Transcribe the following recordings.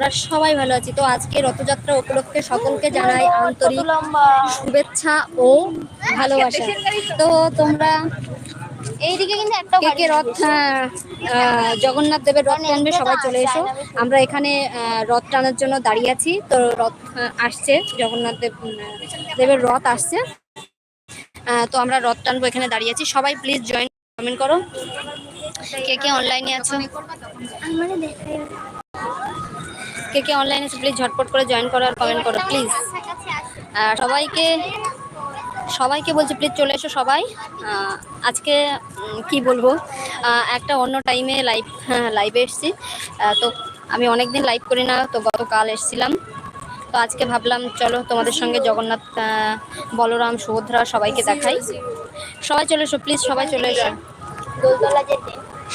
আমরা সবাই ভালো আছি। তো আজকে রথযাত্রা উপলক্ষে সকলকে জানাই আন্তরিক শুভেচ্ছা ও ভালোবাসা। তো তোমরা এইদিকে কিন্তু একটা কে রথ আহ, জগন্নাথ দেবের রথ টানবে সবাই চলে এসো। আমরা এখানে রথ টানার জন্য দাঁড়িয়ে আছি। তো রথ আসছে জগন্নাথ দেব দেবের রথ আসছে। তো আমরা রথ টানবো এখানে দাঁড়িয়ে আছি। সবাই প্লিজ জয়েন কমেন্ট করো। কে কে অনলাইনে আছো? কে কে অনলাইনে প্লিজ ঝটপট করে জয়েন করো আর কমেন্ট করো প্লিজ সবাইকে সবাইকে বলছি প্লিজ চলে এসো সবাই। আজকে কি বলব? একটা অন্য টাইমে লাইভ লাইভে এসেছি। তো আমি অনেক দিন লাইভ করি না, তো গতকাল এসেছিলাম। তো আজকে ভাবলাম, চলো তোমাদের সঙ্গে জগন্নাথ বলরাম, সুভদ্রা সবাইকে দেখাই। সবাই চলে এসো প্লিজ সবাই চলে এসো।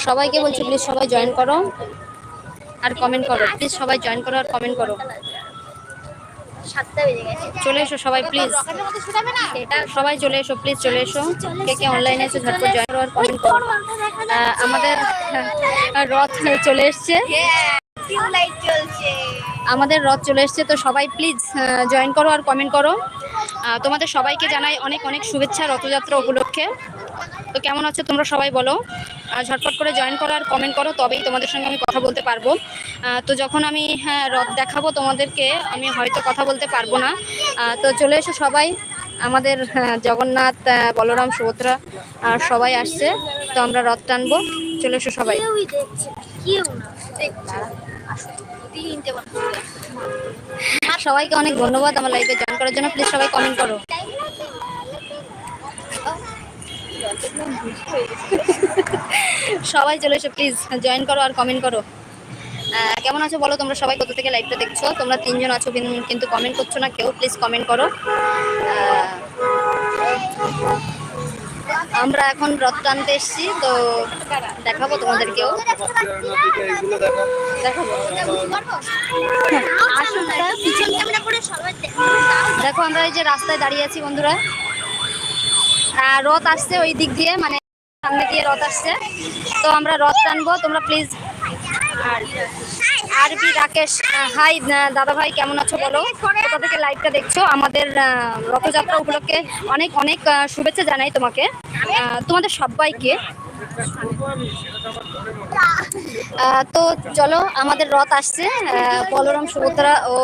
সবাইকে বলছি প্লিজ সবাই জয়েন করো। আর কমেন্ট করো প্লিজ সবাই জয়েন করো আর কমেন্ট করো। চলে এসো সবাই প্লিজ না? সবাই চলে এসো প্লিজ চলে এসো। কে কে অনলাইনে এসে ঝটপট জয়েন করো আর কমেন্ট করো। আমাদের রথ চলে এসছে। আমাদের রথ চলে এসছে তো সবাই প্লিজ জয়েন করো আর কমেন্ট করো। তোমাদের সবাইকে জানাই অনেক অনেক শুভেচ্ছা রথযাত্রা উপলক্ষে। তো কেমন আছো তোমরা সবাই বলো? আর ঝটপট করে জয়েন করো আর কমেন্ট করো তবেই তোমাদের সঙ্গে আমি কথা বলতে পারব। তো যখন আমি হ্যাঁ রথ দেখাবো তোমাদেরকে আমি হয়তো কথা বলতে পারব না। তো চলে এসো সবাই। আমাদের হ্যাঁ, জগন্নাথ বলরাম সুভদ্রা আর সবাই আসছে। তো আমরা রথ টানবো। চলে এসো সবাই। সবাইকে অনেক ধন্যবাদ আমার লাইভে জয়েন করার জন্য। প্লিজ সবাই কমেন্ট করো। সবাই চলে এসো প্লিজ জয়েন করো আর কমেন্ট করো। কেমন আছো বলো তোমরা সবাই? কোথা থেকে লাইভটা দেখছ? তোমরা তিনজন আছো কিন্তু কমেন্ট করছ না কেউ প্লিজ কমেন্ট করো। আমরা এখন রথ টানতে এসছি তো দেখাবো তোমাদেরকেও দেখো আমরা এই যে রাস্তায় দাঁড়িয়ে আছি বন্ধুরা। রথ আসছে ওই দিক দিয়ে মানে সামনে দিয়ে রথ আসছে। তো আমরা রথ টানবো, তোমরা প্লিজ আর আরবি রাকেশ হাই দাদা ভাই কেমন আছো বলো? কোথা থেকে লাইভটা দেখছ? আমাদের রথযাত্রা উপলক্ষে অনেক অনেক শুভেচ্ছা জানাই তোমাকে। তোমাদের সবাইকে। তো চলো, আমাদের রথ আসছে। বলরাম, সুভদ্রা ও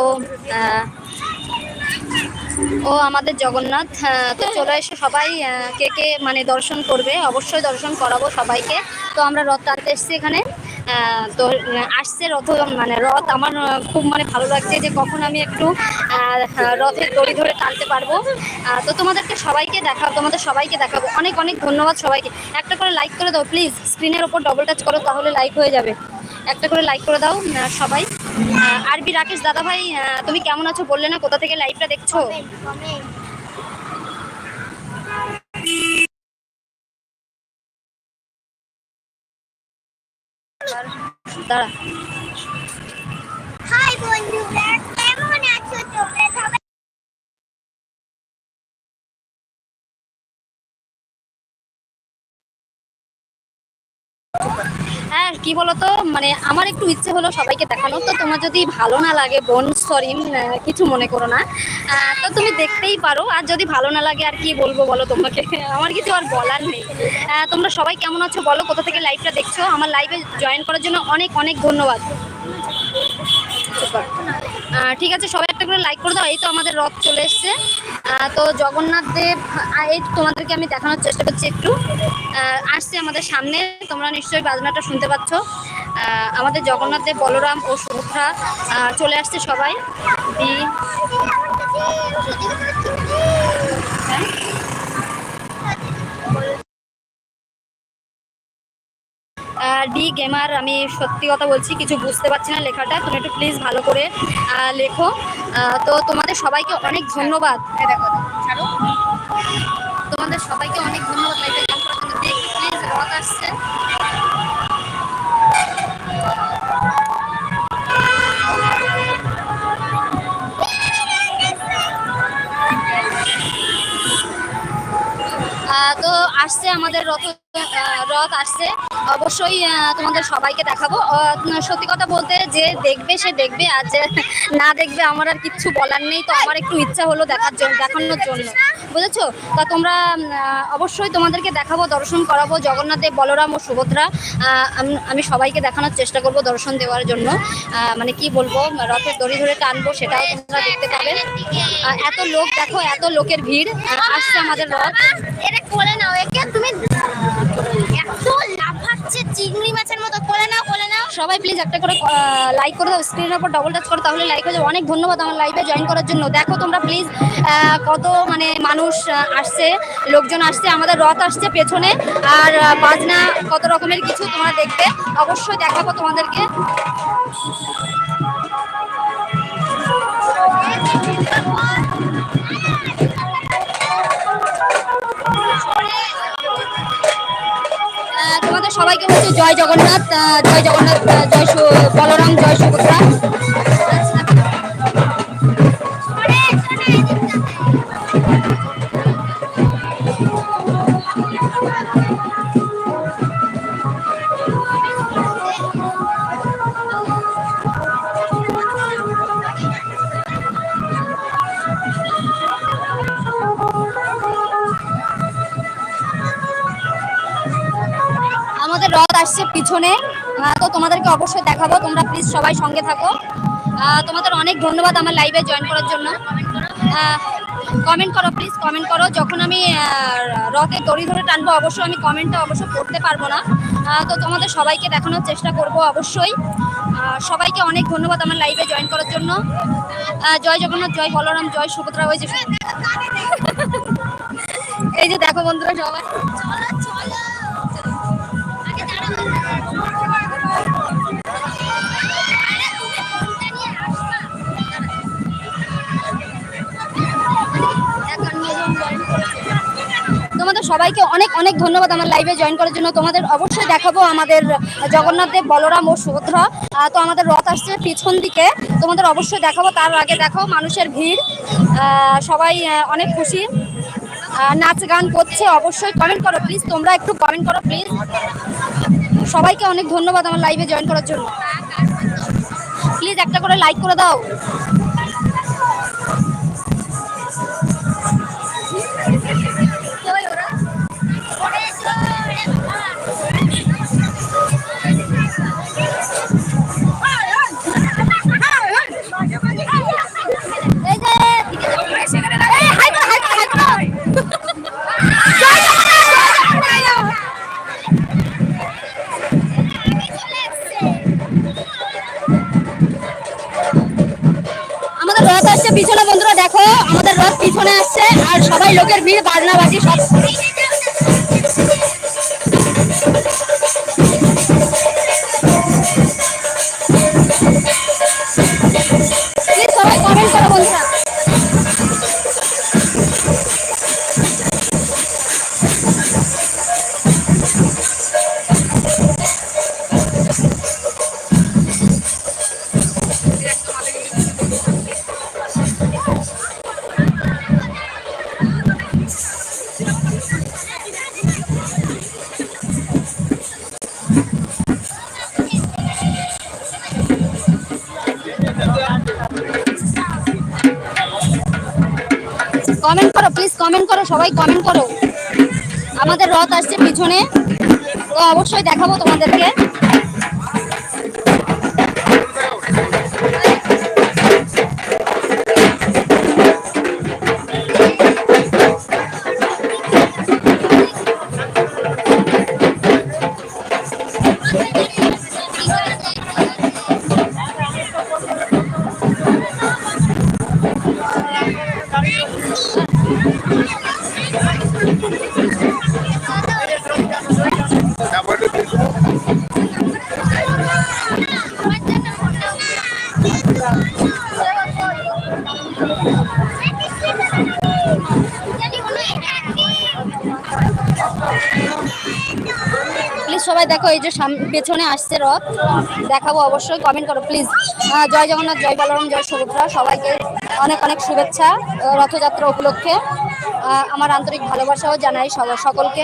ও আমাদের জগন্নাথ তো চলে এসে সবাই কে কে মানে দর্শন করবে, অবশ্যই দর্শন করাবো সবাইকে। তো আমরা রথ টানতে এসেছি এখানে। তো আসছে রথ মানে রথ আমার খুব মানে ভালো লাগছে যে কখন আমি একটু রথের দড়ি ধরে টানতে পারব। তো তোমাদেরকে সবাইকে দেখাবো, তোমাদের সবাইকে দেখাবো। অনেক অনেক ধন্যবাদ সবাইকে। একটা করে লাইক করে দাও প্লিজ স্ক্রিনের ওপর ডবল টাচ করো, তাহলে লাইক হয়ে যাবে। একটা করে লাইক করে দাও সবাই। আহ, আরবি রাকেশ দাদা ভাই তুমি কেমন আছো বললে না? কোথা থেকে লাইভটা দেখছ? দাঁড়া। হ্যাঁ কি বলতো? মানে আমার একটু ইচ্ছে হলো সবাইকে দেখানো। তো তোমার যদি ভালো না লাগে, বোন সরি কিছু মনে করো না। তো তুমি দেখতেই পারো। আর যদি ভালো না লাগে, আর কি বলব বলো তোমাকে? আমার কিছু আর বলার নেই। তোমরা সবাই কেমন আছো বলো? কোথা থেকে লাইভটা দেখছ? আমার লাইভে জয়েন করার জন্য অনেক অনেক ধন্যবাদ। ঠিক আছে, সবাই একটা করে লাইক করে দাও, এই তো আমাদের রথ চলে এসছে। তো জগন্নাথ দেব এই তোমাদেরকে আমি দেখানোর চেষ্টা করছি একটু। আসছে আমাদের সামনে, তোমরা নিশ্চয়ই বাজনাটা শুনতে পাচ্ছ। আমাদের জগন্নাথ দেব, বলরাম ও সুভদ্রা চলে আসছে সবাই। ডি গেমার আমি সত্যি কথা বলছি, কিছু বুঝতে পারছি না লেখাটা। তুমি একটু প্লিজ ভালো করে লেখো। তো তোমাদের সবাইকে অনেক ধন্যবাদ। তোমাদের সবাইকে অনেক ধন্যবাদ প্লিজ আসছে। আসছে, আমাদের রথ রথ আসছে। অবশ্যই তোমাদের সবাইকে দেখাবো। সত্যি কথা বলতে যে দেখবে, সে দেখবে, আর যে না দেখবে, আমার আর কিচ্ছু বলার নেই। তো আমার একটু ইচ্ছা হলো দেখার জন্য, দেখানোর জন্য। বুঝেছ? তা তোমরা অবশ্যই তোমাদেরকে দেখাবো, দর্শন করাবো জগন্নাথ দেব, বলরাম ও সুভদ্রা। আমি সবাইকে দেখানোর চেষ্টা করব দর্শন দেওয়ার জন্য। মানে কি বলব, রথের দড়ি ধরে টানবো, সেটাও তোমরা দেখতে পাবে। এত লোক, দেখো, এত লোকের ভিড় আসছে আমাদের রথ। এটা কোলে নাও তুমি লাফাচ্ছে চিংড়ি মাছের মতো। কোলে নাও কোলে নাও। সবাই প্লিজ একটা করে লাইক করে দাও স্ক্রিনের উপর ডবল টাচ করো, তাহলে লাইক হয়ে যাবে। অনেক ধন্যবাদ আমার লাইভে জয়েন করার জন্য। দেখো তোমরা প্লিজ কত মানে মানুষ আসছে, লোকজন আসছে, আমাদের রথ আসছে পেছনে। আর বাজনা কত রকমের কিছু তোমরা দেখবে। অবশ্যই দেখাবো তোমাদেরকে। সবাইকে বলছি জয় জগন্নাথ জয় জগন্নাথ জয় বলরাম জয় সুভদ্রা। পিছনে। তো তোমাদেরকে অবশ্যই দেখাবো। তোমরা প্লিজ সবাই সঙ্গে থাকো। তোমাদের অনেক ধন্যবাদ আমার লাইভে জয়েন করার জন্য। কমেন্ট করো প্লিজ কমেন্ট করো। যখন আমি রকে দড়ি ধরে টানবো, অবশ্যই আমি কমেন্টটা অবশ্য করতে পারব না। তো তোমাদের সবাইকে দেখানোর চেষ্টা করব অবশ্যই। সবাইকে অনেক ধন্যবাদ আমার লাইভে জয়েন করার জন্য। জয় জগন্নাথ, জয় বলরাম, জয় সুভদ্রা, ওই যে এই যে দেখো বন্ধুরা সবাই। সবাইকে অনেক অনেক ধন্যবাদ আমার লাইভে জয়েন করার জন্য। তোমাদের অবশ্যই দেখাবো আমাদের জগন্নাথ দেব, বলরাম ও সুভদ্রা। তো আমাদের রথ আসছে পিছন দিকে। তোমাদের অবশ্যই দেখাবো, তার আগে দেখো মানুষের ভিড়। সবাই অনেক খুশি। নাচ গান করছে, অবশ্যই কমেন্ট করো প্লিজ তোমরা একটু কমেন্ট করো প্লিজ সবাইকে অনেক ধন্যবাদ আমার লাইভে জয়েন করার জন্য। প্লিজ একটা করে লাইক করে দাও। পিছনে বন্ধুরা দেখো আমাদের রথ পিছনে আসছে আর সবাই লোকের ভিড় বাজনা বাজি সব। কমেন্ট করো প্লিজ কমেন্ট করো, সবাই কমেন্ট করো। আমাদের রথ আসছে পিছনে। তো অবশ্যই দেখাবো তোমাদেরকে। দেখো এই যে পেছনে আসছে রথ। দেখাবো অবশ্যই কমেন্ট করো প্লিজ জয় জগন্নাথ, জয় বলরাম, জয় সুভদ্রা, সবাইকে অনেক অনেক শুভেচ্ছা রথযাত্রা উপলক্ষে। আমার আন্তরিক ভালোবাসাও জানাই সবার সকলকে।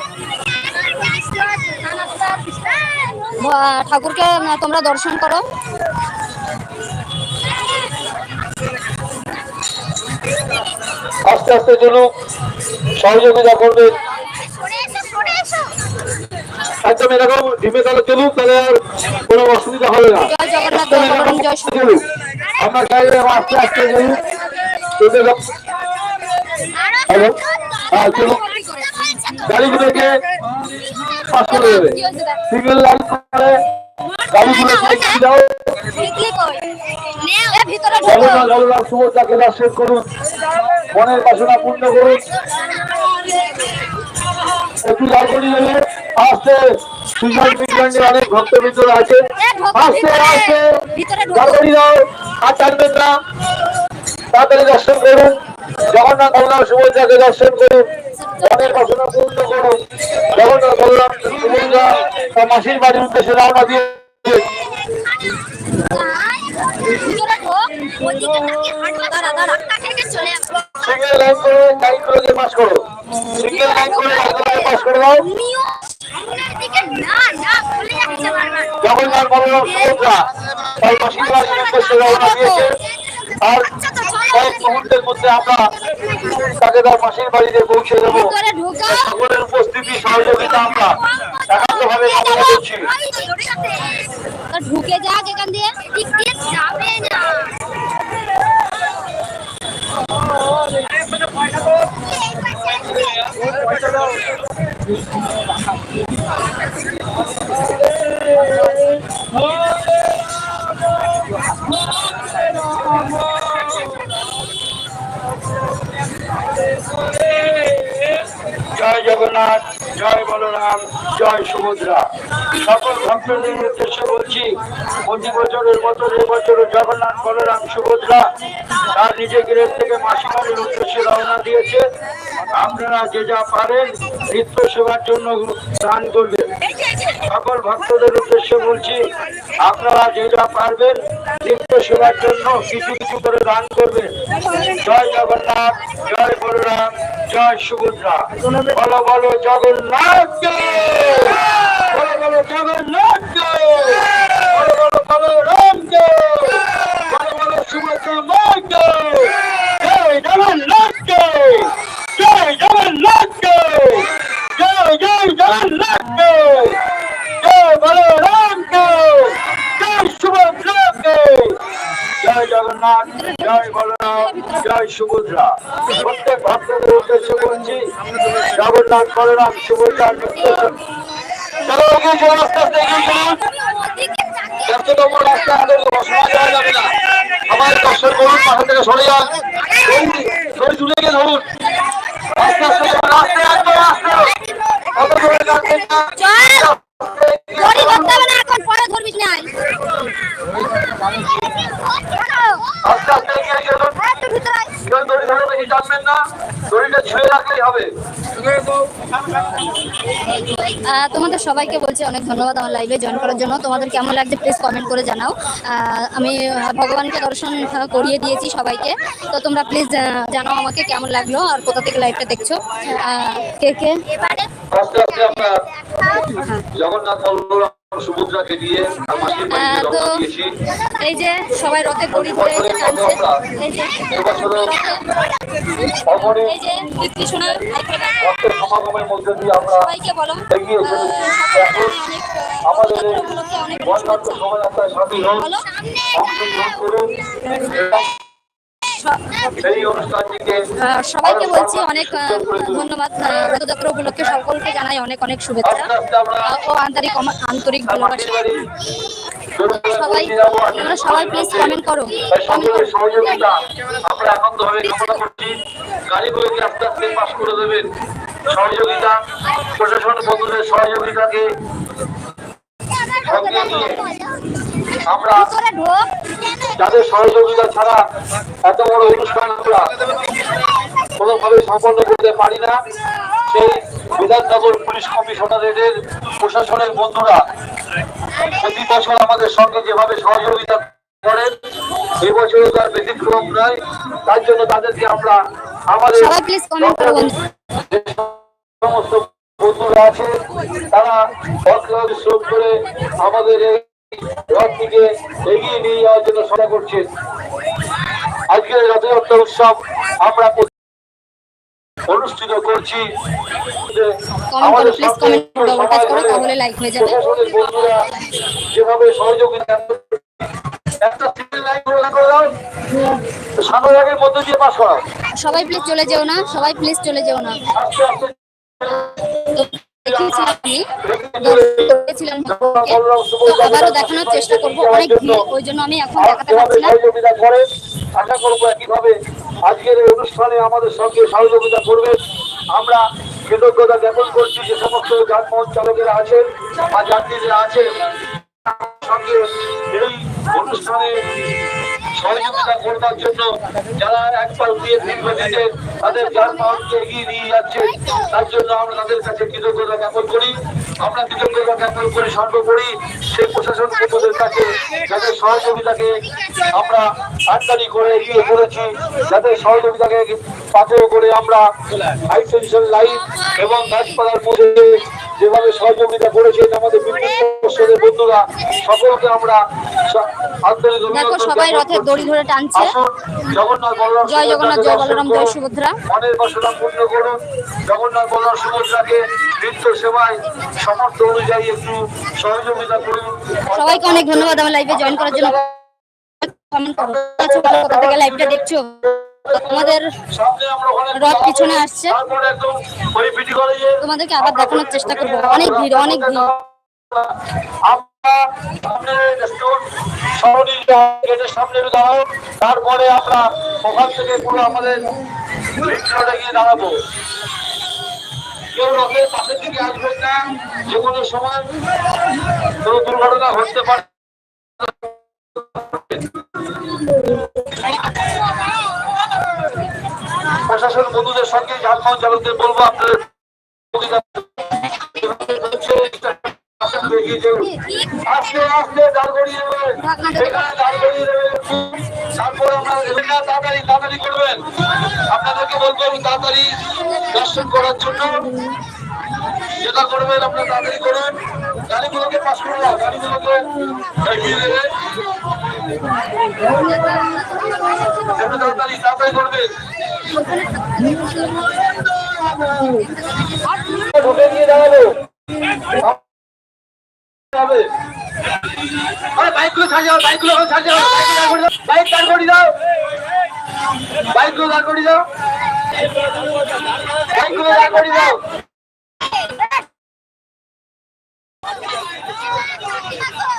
ঠাকুরকে তোমরা দর্শন করো। আস্তে আস্তে চলুক সহযোগিতা করবে। একদম এরকম ঢিমে তালে চলুক তাহলে আর কোনো অসুবিধা হবে না। আমরা চাইলে আস্তে আস্তে চলুক হ্যালো। হ্যাঁ চলুক গাড়িগুলোকে পাস করে দেবে। গাড়িগুলোকে দাও। করুন। মনের বাসনা পূর্ণ করুন। একটু আসতে সুজন বিজ্ঞানের অনেক ভক্তবৃন্দরা আছে। আস্তে আস্তে করে দাও। আর টানবেন না। তাড়াতাড়ি দর্শন করুন। জগন্নাথ বলরাম সুভদ্রাকে দর্শন করুন। বাসনা পূর্ণ করুন। জগন্নাথ সুভদ্রা তার মাসির বাড়ির উদ্দেশ্যে রওনা দিয়ে করে জগন্নাথ বলরাম সুভদ্রা তাই মাসির বাড়ির উদ্দেশ্যে রওনা দিয়েছে। আর কয়েক মুহূর্তের মধ্যে আমরা তাকে তার মাসির বাড়িতে পৌঁছে দেবো সকলের উপস্থিতি সহযোগিতা আমরা একান্তভাবে কামনা করছি। ঢুকে যাক এখান দিয়ে। যাবে না। জয় জগন্নাথ, জয় বলরাম, জয় সুভদ্রা। সকল ভক্তদের উদ্দেশ্যে বলছি, প্রতি বছরের মতো এবছর জগন্নাথ, বলরাম, সুভদ্রা তার নিজে গৃহ থেকে মাসিমারের উদ্দেশ্যে রওনা দিয়েছে। আপনারা যে যা পারেন, নিত্য সেবার জন্য দান করবেন। সকল ভক্তদের উদ্দেশ্যে বলছি, আপনারা যে যা পারবেন নিত্য সেবার জন্য কিছু কিছু করে দান করবেন জয় জগন্নাথ, জয় বলরাম, জয় সুভদ্রা বলো বলো, জগন্নাথ! বলো বলো, জগন্নাথ! বলো বলো, বলরাম! বলো বলো, সুভদ্রা মা জয়! জগন্নাথ! জয় জগন্নাথ জয়! জয় জগন্নাথ জয়! বলরাম জয়! জয় সুভদ্রা জয়! জগন্নাথ, জয় বলরাম, জয় সুভদ্রা প্রত্যেক ভক্তদের উদ্দেশ্যে বলছি, জগন্নাথ, বলরাম নির্দেশ চলো এগিয়ে চলো রাস্তা আমাদের না আমার দর্শন করুন, পাশে থেকে সরে যান সরে তুলে গিয়ে ধরুন আস্তে তোমাদের সবাইকে বলছি অনেক ধন্যবাদ আমার লাইভে জয়েন করার জন্য। তোমাদের কেমন লাগছে প্লিজ কমেন্ট করে জানাও। আমি ভগবানকে দর্শন করিয়ে দিয়েছি সবাইকে। তো তোমরা প্লিজ জানাও আমাকে কেমন লাগল আর কোথা থেকে লাইভটা দেখছ। কে কে? আস্তে আস্তে আমরা জগন্নাথ বলরাম সুভদ্রাকে আর মাসির বাড়িতে রওনা দিয়েছি। এই যে সবাই রথে দড়ি ধরে এই যে রথে- অমরে এই যে কীর্তি শোনা ভক্তের সমাগমের মধ্যে দিয়ে আমরা সবাইকে বলো এগিয়ে চলেছি। আমাদের বর্ণাঢ্য শোভাযাত্রায় সাথী হন। অংশগ্রহণ করুন সবাইকে বলছি অনেক ধন্যবাদ রথযাত্রা উপলক্ষে সকলকে জানাই অনেক অনেক শুভেচ্ছা। ও আন্তরিক আন্তরিক ভালোবাসা সবাই সবাই প্লিজ কমেন্ট করো। সহযোগিতা। প্রশাসন বন্ধুদের সহযোগিতাকে সঙ্গে নিয়ে আমরা যাদের সহযোগিতা ছাড়া এত বড় অনুষ্ঠান আমরা কোনোভাবে সম্পন্ন করতে পারি না সেই বিধাননগর পুলিশ কমিশনারের প্রশাসনের বন্ধুরা প্রতি বছর আমাদের সঙ্গে যেভাবে সহযোগিতা করেন এবছরও তার ব্যতিক্রম নয়। তার জন্য তাদেরকে আমরা আমাদের সমস্ত বন্ধুরা আছে তারা অক্লান্ত শ্রম করে আমাদের এই রথটিকে এগিয়ে নিয়ে যাওয়ার জন্য সদা করছেন। আজকের রথযাত্রা উৎসব আমরা অনুষ্ঠিত করছি। যেভাবে সহযোগিতা সবাই প্লিজ চলে যেও না সবাই প্লিজ চলে যেও না। দেখিয়েছিলাম আমি। তো আবারও দেখানোর চেষ্টা করব। অনেক ভিড় ওই জন্য আমি এখন দেখাতে পারছি না। আশা করব একইভাবে আজকের এই অনুষ্ঠানে আমাদের সঙ্গে সহযোগিতা করবেন আমরা কৃতজ্ঞতা জ্ঞাপন করছি যে সমস্ত যানবাহন চালকেরা আছেন বা যাত্রীরা আছেন। সঙ্গে এই অনুষ্ঠানে সহযোগিতা করবার জন্য যারা একবার দিয়ে দীর্ঘ দিতে তাদের যানবাহনকে এগিয়ে নিয়ে যাচ্ছে। তার জন্য আমরা তাদের কাছে কৃতজ্ঞতা জ্ঞাপন করি। আমরা কৃতজ্ঞতা জ্ঞাপন করি সর্বোপরি সেই প্রশাসন কর্মীদের কাছে যাদের সহযোগিতাকে আমরা আটকারি করে এগিয়ে করেছি যাদের সহযোগিতাকে পাথর করে আমরা হাই টেনশন লাইট এবং গাছপালার মধ্যে যেভাবে সহযোগিতা করেছেন আমাদের বিভিন্ন বন্ধুরা, সকলকে আমরা দেখো সবাই রথের দড়ি ধরে টানছে। জয় জগন্নাথ, জয় বলরাম, জয় সুভদ্রা। মনের বাসনা পূর্ণ করুন। জগন্নাথ বলরাম সুভদ্রাকে নিত্য সেবায় সমর্থ অনুযায়ী একটু সহযোগিতা করুন। সবাইকে অনেক ধন্যবাদ আমার লাইভে জয়েন করার জন্য। কমেন্ট করো। আচ্ছা কোথা থেকে লাইভটা দেখছ? তোমাদের রথ পিছনে আসছে। তোমাদেরকে আবার দেখানোর চেষ্টা করব। অনেক ভিড় অনেক ভিড়। সামনে দাঁড়াও, তারপরে আমরা ওখান থেকে পুরো আমাদের গিয়ে দাঁড়াবো। কেউ রথের পাশের দিকে আসবেন না, যে কোনো সময় কোনো দুর্ঘটনা ঘটতে পারে। প্রশাসন বন্ধুদের সঙ্গে যানবাহন চালকদের বলব, আপনাদের সুবিধা আস্তে আস্তে দাঁড় করিয়ে তাড়াতাড়ি তাড়াতাড়ি করবেন আপনাদেরকে বলব তাড়াতাড়ি দর্শন করার জন্য যেটা করবেন আপনারা তাড়াতাড়ি করুন গাড়িগুলোকে পাস করে দাও গাড়িগুলোকে এগিয়ে তাড়াতাড়ি তাড়াতাড়ি করবেন বাইকগুলো যাও বাইকগুলো যাও, বাইক দাঁড় করে দাও বাইকগুলো দাঁড় করে দাও। বাইকগুলো দাঁড় করে দাও।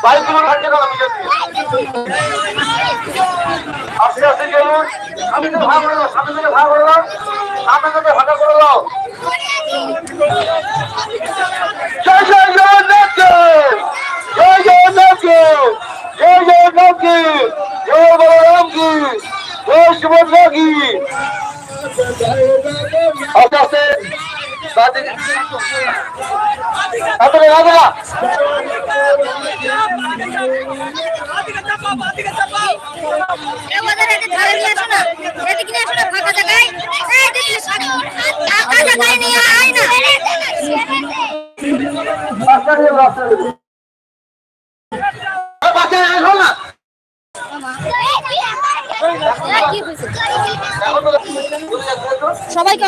বাইকগুলো ছাড় যাও আমি আস্তে আস্তে চলুন সামনে থেকে ভাগ করে দাও সামনে থেকে ভাগ করে দাও সামনে থেকে ভাগা করে জয় জয় জগন্নাথ জয় জগন্নাথ জয় জগন্নাথ কি! জয় বলরাম কি! জয় সুভদ্রা কি! আস্তে আস্তে। তাড়াতাড়ি তাড়াতাড়ি আমাদের এদিকে ধারে নিয়ে আসো না। এদিকে নিয়ে আসো না, ফাঁকা জায়গায়। ফাঁকা জায়গায় নিয়ে আয় না। সবাইকে